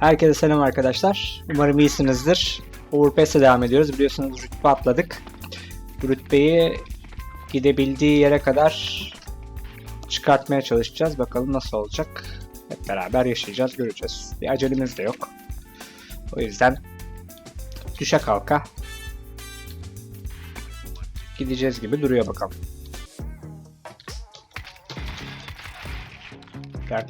Herkese selam arkadaşlar. Umarım iyisinizdir. Overpass'e devam ediyoruz. Biliyorsunuz rütbe atladık. Rütbeyi gidebildiği yere kadar çıkartmaya çalışacağız. Bakalım nasıl olacak. Hep beraber yaşayacağız, göreceğiz. Bir acelemiz de yok. O yüzden düşe kalka gideceğiz gibi duruyor bakalım. They're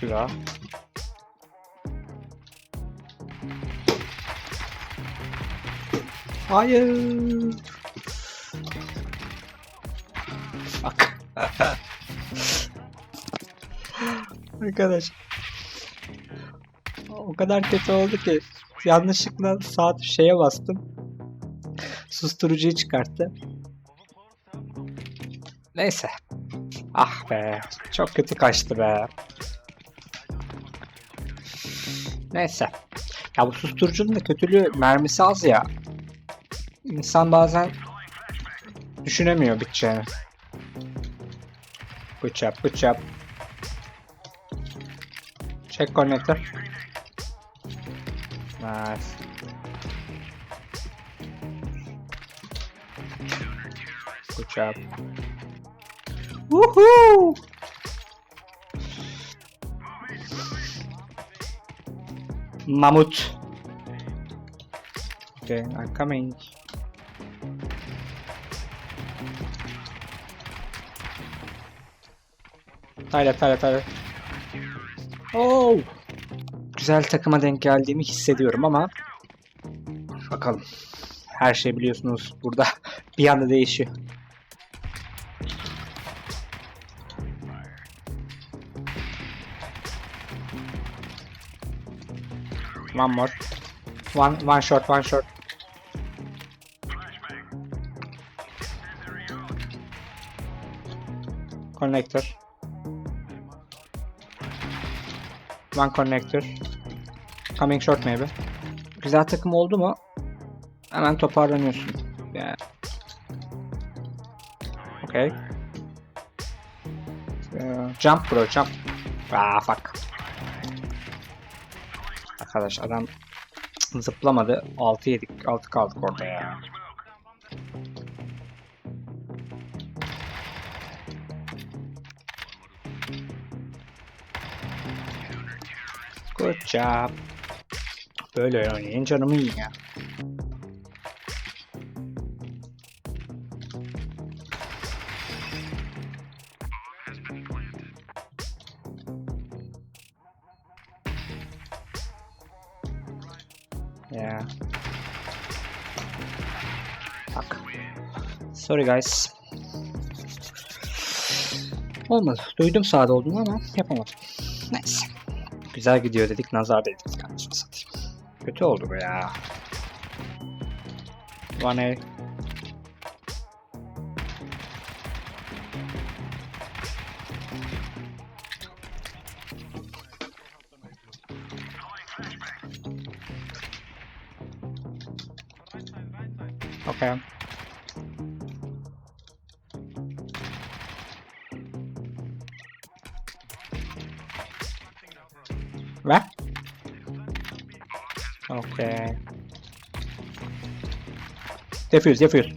güzel. Hayır. Fuck. Arkadaş. O kadar kötü oldu ki yanlışlıkla saat şeye bastım. Susturucuyu çıkarttı. Neyse. Ah be. Çok kötü kaçtı be. Neyse. Ya bu susturucunun da kötülüğü mermisi az ya. İnsan bazen düşünemiyor biteceğini. Bıçak bıçak. Check connector. Nice. Good job. Woohoo! Mamut. Okay, I'm coming. Tyler, Tyler. Oh! Güzel takıma denk geldiğimi hissediyorum ama bakalım. Her şey biliyorsunuz burada bir anda değişiyor. One more. One one shot, one shot. Connector. One connector. Coming short maybe. Güzel takım oldu mu hemen toparlanıyorsun. Yani. Okay. Ee, jump bro jump. Ah fuck. Arkadaş adam zıplamadı. 6 yedik. 6 kaldık orada ya. Good job. Böyle oynayın canımı yiyin ya. Yeah. Fuck. Sorry guys. Olmadı. Duydum sağda olduğunu ama yapamadım. Neyse. Güzel gidiyor dedik, nazar dedik. Kardeşim satayım. Kötü oldu bu ya. One A. Okay. Ve? Okay. Defuse, defuse.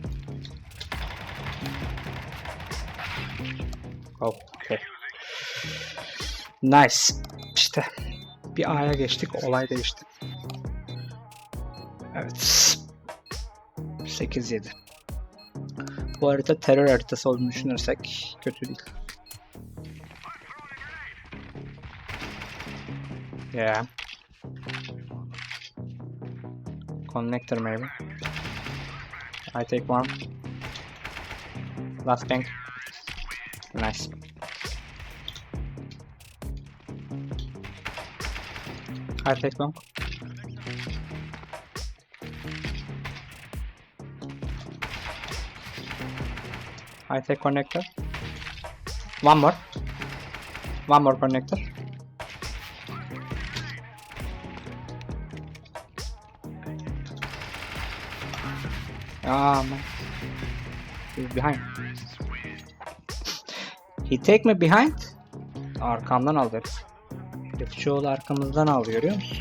Okay. Nice. İşte bir A'ya geçtik, olay değişti. Evet. 8-7. Bu harita terör haritası olduğunu düşünürsek kötü değil. Yeah. Connector maybe. I take one. Last tank. Nice. I take one. I take connector. One more. One more connector. Ah man. He's behind. He take me behind. Arkamdan aldı. çoğulu arkamızdan aldı görüyor musun?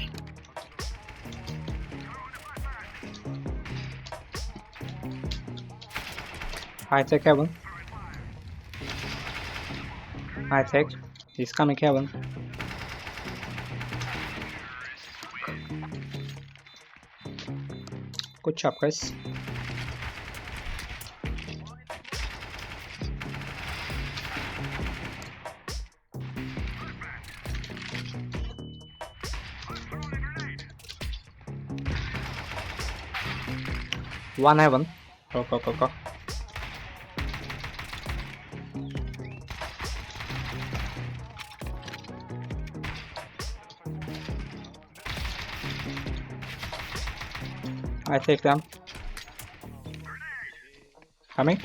High tech heaven. High tech. He's coming heaven. Good job guys. One heaven. Go go go go. I take them. Coming.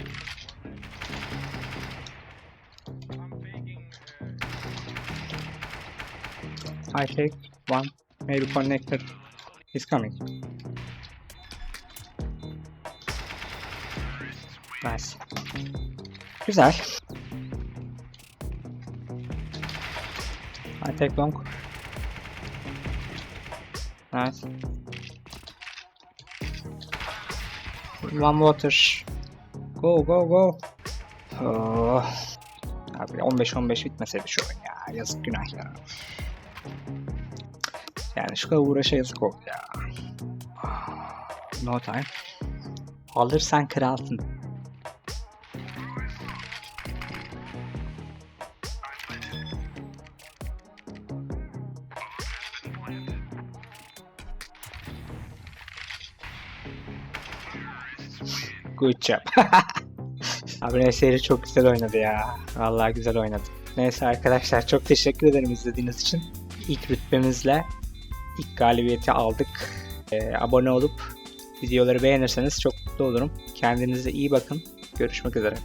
I take one. Maybe connected. He's coming. Nice. Güzel. I take long. Nice. One water. Go go go. Oh. Abi 15-15 bitmeseydi şu oyun ya. Yazık günah ya. Yani şu kadar uğraşa yazık oldu ya. No time. Alırsan kralsın. Good job. Abi Neseri çok güzel oynadı ya. Vallahi güzel oynadı. Neyse arkadaşlar çok teşekkür ederim izlediğiniz için. İlk rütbemizle ilk galibiyeti aldık. Ee, abone olup videoları beğenirseniz çok mutlu olurum. Kendinize iyi bakın. Görüşmek üzere.